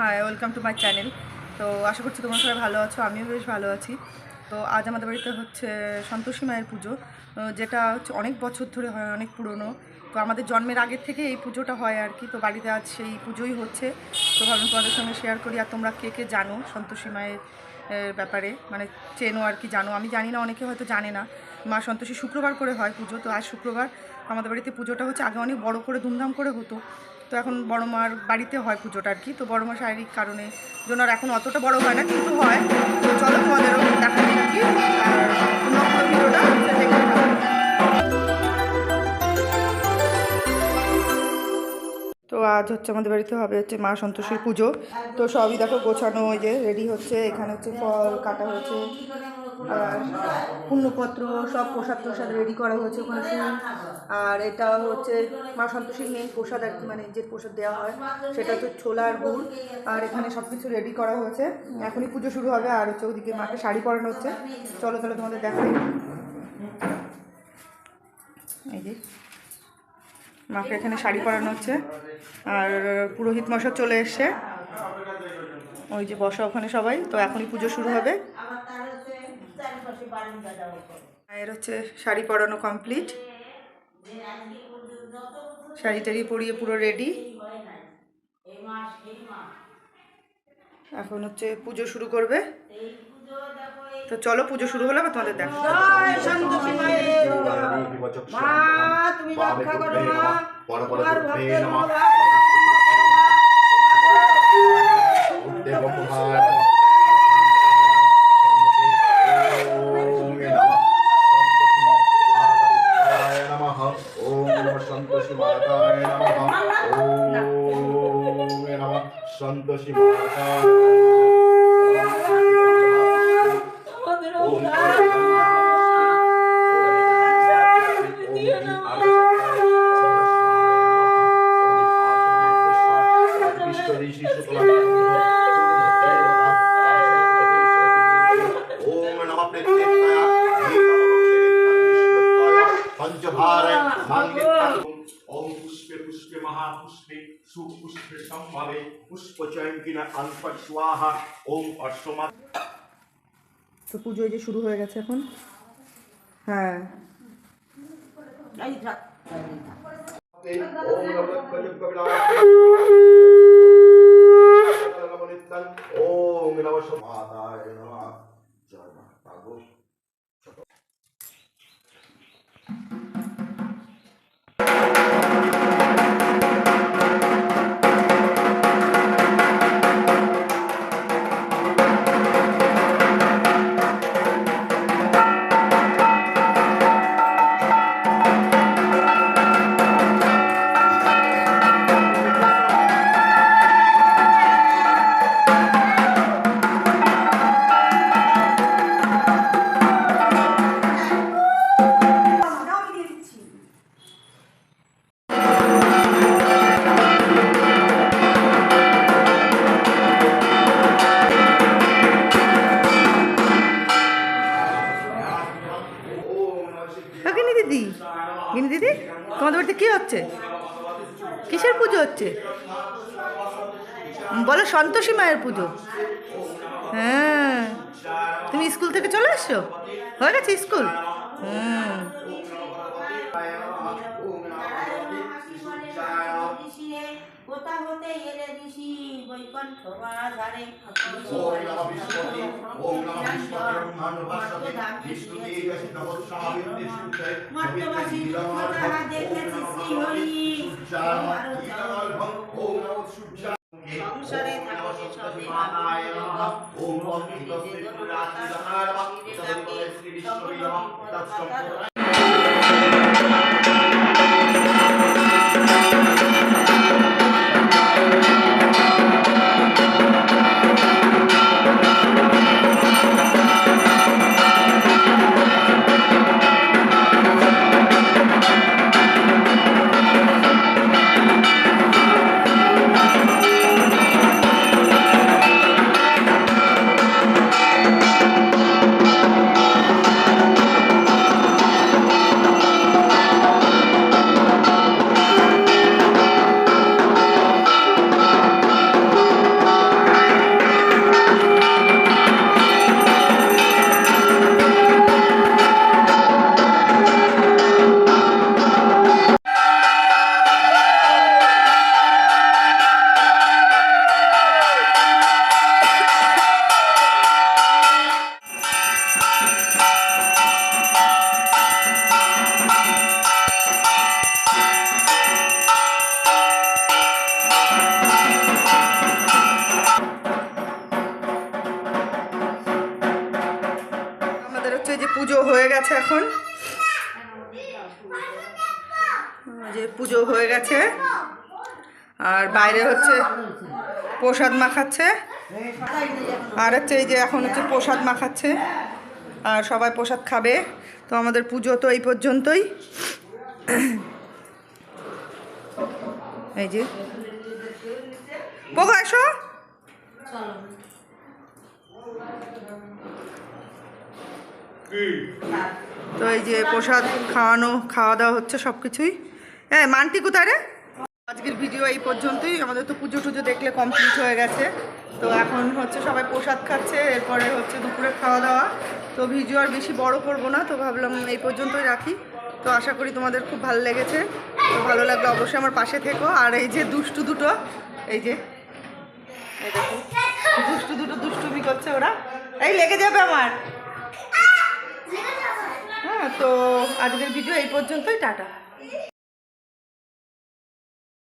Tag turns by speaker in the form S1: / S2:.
S1: Hi welcome to my channel তো আশা করছি তোমরা সবাই ভালো আছো, আমিও বেশ ভালো আছি। তো আজ আমাদের বাড়িতে হচ্ছে সন্তোষী মায়ের পুজো যেটা হচ্ছে অনেক বছর ধরে হয়, অনেক পুরনো। তো আমাদের জন্মের আগের থেকে এই পুজোটা হয় আর কি, তো বাড়িতে আজ সেই পুজোই হচ্ছে। তো ভাবলাম তোমাদের সঙ্গে শেয়ার করি, আর তোমরা কে কে জানো সন্তোষী মায়ের ব্যাপারে? মানে চেনো আর কি, জানো? আমি জানি না, অনেকে হয়তো জানে না। মা সন্তোষী শুক্রবার করে হয় পুজো, তো আজ শুক্রবার। আমাদের বাড়িতে পুজোটা হচ্ছে, আগে অনেক বড় করে ধুমধাম করে হতো। তো এখন বড় মার বাড়িতে হয় পুজোটা আর কি। তো বড় মা শারীরিক কারণে জন্য আর এখন অতটা বড় হয় না, কিন্তু হয়। তো চলো তোমাদেরও দেখা কি। আর। তো আজ হচ্ছে আমাদের বাড়িতে হবে হচ্ছে মা সন্তোষীর পুজো। তো সবই দেখো গোছানো, ওই যে রেডি হচ্ছে, এখানে হচ্ছে ফল কাটা হয়েছে। পুণ্যপত্র, সব প্রসাদ প্রসাদ রেডি করা হয়েছে ওখানে আর এটা হচ্ছে মা সন্তোষীর মেন প্রসাদ আর কি মানে যে প্রসাদ দেওয়া হয়, সেটা হচ্ছে ছোলা আর গুড়। আর এখানে সব কিছু রেডি করা হয়েছে। এখনই পুজো শুরু হবে, আর হচ্ছে ওদিকে মাকে শাড়ি পরানো হচ্ছে। চলো তাহলে তোমাদের দেখাই। এই যে, মাকে এখানে শাড়ি পরানো হচ্ছে। আর পুরোহিত মশা চলে এসছে। ওই যে বসা ওখানে সবাই, তো এখনই পুজো শুরু হবে। মায়ের হচ্ছে শাড়ি পরানো কমপ্লিট শাড়ি টাড়ি পরিয়ে পুরো রেডি এখন হচ্ছে পুজো শুরু করবে। তো চলো পুজো শুরু হলে আবার তোমাদের দেখো
S2: মা তুমি রক্ষা করো মা। তোমার ভক্তের মঙ্গল
S3: সন্তোষী মাতায় নমঃ ওম নমঃ সন্তোষী মাতা পুষ্পে মহাপুষ্পে সুপুষ্পে সম্ভাবে পুষ্পচয়ঙ্কিনা অল্প স্বাহা ওম অশ্বমা
S1: তো পুজো যে শুরু হয়ে গেছে এখন হ্যাঁ
S3: ওম নমঃ মাতায় নমঃ জয় মাতা
S1: দিদি? গিনি দিদি? তোমাদের বাড়িতে কী হচ্ছে? কিসের পুজো হচ্ছে? বলো সন্তোষী মায়ের পুজো। হ্যাঁ। তুমি স্কুল থেকে চলে আসছো হয়ে গেছে স্কুল? হুম
S2: কোথা হতে এলে বৈকুণ্ঠ
S3: ওম নমঃ বিষ্ণুপতি ওম নমঃ বিষ্ণুপতি ব্রহ্মাণ্ডভাসতে বিষ্ণুদেব নমঃ বিষ্ণুতে
S2: মর্তবাসী যাহা দেখেছি শ্রীহরি
S3: ওম নমঃ সূর্যায়
S2: সংসারে থাকে সবে
S3: নমঃ ওম অমৃতস্তে পুরাণায় নমঃ তদে শ্রী বিষ্ণুবে তৎসম্পদায়
S1: পুজো হয়ে গেছে এখন। যে পুজো হয়ে গেছে। আর বাইরে হচ্ছে প্রসাদ মাখাচ্ছে। আর হচ্ছে এই যে এখন হচ্ছে প্রসাদ মাখাচ্ছে। আর সবাই প্রসাদ খাবে। তো আমাদের পুজো তো এই পর্যন্তই। এই যে। পোকা এসো। তো এই যে প্রসাদ খাওয়ানো, খাওয়া দাওয়া হচ্ছে সব কিছুই হ্যাঁ মানটি কোথায় রে? আজকের ভিডিও এই পর্যন্তই। আমাদের তো পুজো টুজো দেখলে কমপ্লিট হয়ে গেছে। তো এখন হচ্ছে সবাই প্রসাদ খাচ্ছে, এরপরে হচ্ছে দুপুরে খাওয়া দাওয়া। তো ভিডিও আর বেশি বড় করব না, তো ভাবলাম এই পর্যন্তই রাখি। তো আশা করি তোমাদের খুব ভালো লেগেছে। তো ভালো লাগলে অবশ্যই আমার পাশে থেকো। আর এই যে দুষ্টু দুটো, এই যে দুষ্টু দুটো দুষ্টুমি করছে ওরা। এই লেগে যাবে আমার। তো আজকের ভিডিও এই পর্যন্তই টাটা।